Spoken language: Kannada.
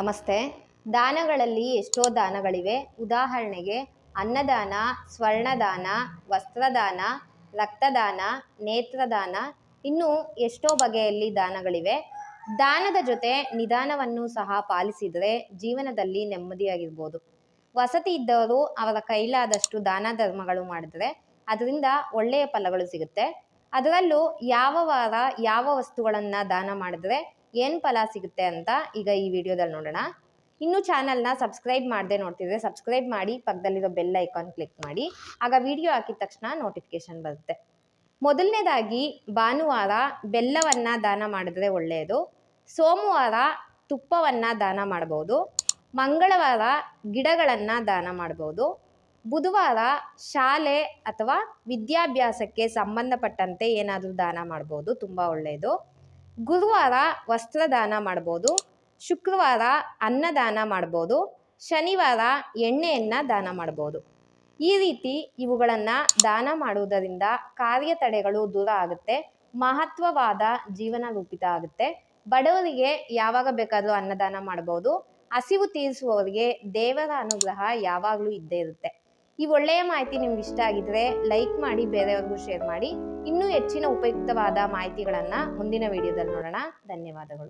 ನಮಸ್ತೆ. ದಾನಗಳಲ್ಲಿ ಎಷ್ಟೋ ದಾನಗಳಿವೆ. ಉದಾಹರಣೆಗೆ ಅನ್ನದಾನ, ಸ್ವರ್ಣದಾನ, ವಸ್ತ್ರದಾನ, ರಕ್ತದಾನ, ನೇತ್ರದಾನ ಇನ್ನೂ ಎಷ್ಟೋ ಬಗೆಯಲ್ಲಿ ದಾನಗಳಿವೆ. ದಾನದ ಜೊತೆ ನಿಧಾನವನ್ನು ಸಹ ಪಾಲಿಸಿದರೆ ಜೀವನದಲ್ಲಿ ನೆಮ್ಮದಿಯಾಗಿರ್ಬೋದು. ವಸತಿ ಇದ್ದವರು ಅವರ ಕೈಲಾದಷ್ಟು ದಾನ ಧರ್ಮಗಳು ಮಾಡಿದರೆ ಅದರಿಂದ ಒಳ್ಳೆಯ ಫಲಗಳು ಸಿಗುತ್ತೆ. ಅದರಲ್ಲೂ ಯಾವ ವಾರ ಯಾವ ವಸ್ತುಗಳನ್ನು ದಾನ ಮಾಡಿದ್ರೆ ಏನು ಫಲ ಸಿಗುತ್ತೆ ಅಂತ ಈಗ ಈ ವಿಡಿಯೋದಲ್ಲಿ ನೋಡೋಣ. ಇನ್ನೂ ಚಾನಲ್ನ ಸಬ್ಸ್ಕ್ರೈಬ್ ಮಾಡದೆ ನೋಡ್ತಿದ್ರೆ ಸಬ್ಸ್ಕ್ರೈಬ್ ಮಾಡಿ, ಪಕ್ಕದಲ್ಲಿರೋ ಬೆಲ್ ಐಕಾನ್ ಕ್ಲಿಕ್ ಮಾಡಿ, ಆಗ ವಿಡಿಯೋ ಹಾಕಿದ ತಕ್ಷಣ ನೋಟಿಫಿಕೇಶನ್ ಬರುತ್ತೆ. ಮೊದಲನೇದಾಗಿ ಭಾನುವಾರ ಬೆಲ್ಲವನ್ನು ದಾನ ಮಾಡಿದ್ರೆ ಒಳ್ಳೆಯದು. ಸೋಮವಾರ ತುಪ್ಪವನ್ನು ದಾನ ಮಾಡ್ಬೋದು. ಮಂಗಳವಾರ ಗಿಡಗಳನ್ನು ದಾನ ಮಾಡ್ಬೋದು. ಬುಧವಾರ ಶಾಲೆ ಅಥವಾ ವಿದ್ಯಾಭ್ಯಾಸಕ್ಕೆ ಸಂಬಂಧಪಟ್ಟಂತೆ ಏನಾದರೂ ದಾನ ಮಾಡ್ಬೋದು. ತುಂಬ ಒಳ್ಳೆಯದು. ಗುರುವಾರ ವಸ್ತ್ರದಾನ ಮಾಡ್ಬೋದು, ಶುಕ್ರವಾರ ಅನ್ನದಾನ ಮಾಡ್ಬೋದು, ಶನಿವಾರ ಎಣ್ಣೆಯನ್ನು ದಾನ ಮಾಡ್ಬೋದು. ಈ ರೀತಿ ಇವುಗಳನ್ನು ದಾನ ಮಾಡುವುದರಿಂದ ಕಾರ್ಯ ತಡೆಗಳು ದೂರ ಆಗುತ್ತೆ, ಮಹತ್ವವಾದ ಜೀವನ ರೂಪಿತ ಆಗುತ್ತೆ. ಬಡವರಿಗೆ ಯಾವಾಗ ಬೇಕಾದರೂ ಅನ್ನದಾನ ಮಾಡ್ಬೋದು, ಹಸಿವು ತೀರಿಸುವವರಿಗೆ ದೇವರ ಅನುಗ್ರಹ ಯಾವಾಗಲೂ ಇದ್ದೇ ಇರುತ್ತೆ. ಈ ಒಳ್ಳೆಯ ಮಾಹಿತಿ ನಿಮ್ಗೆ ಇಷ್ಟ ಆಗಿದ್ರೆ ಲೈಕ್ ಮಾಡಿ, ಬೇರೆಯವ್ರಿಗೂ ಶೇರ್ ಮಾಡಿ. ಇನ್ನೂ ಹೆಚ್ಚಿನ ಉಪಯುಕ್ತವಾದ ಮಾಹಿತಿಗಳನ್ನು ಮುಂದಿನ ವಿಡಿಯೋದಲ್ಲಿ ನೋಡೋಣ. ಧನ್ಯವಾದಗಳು.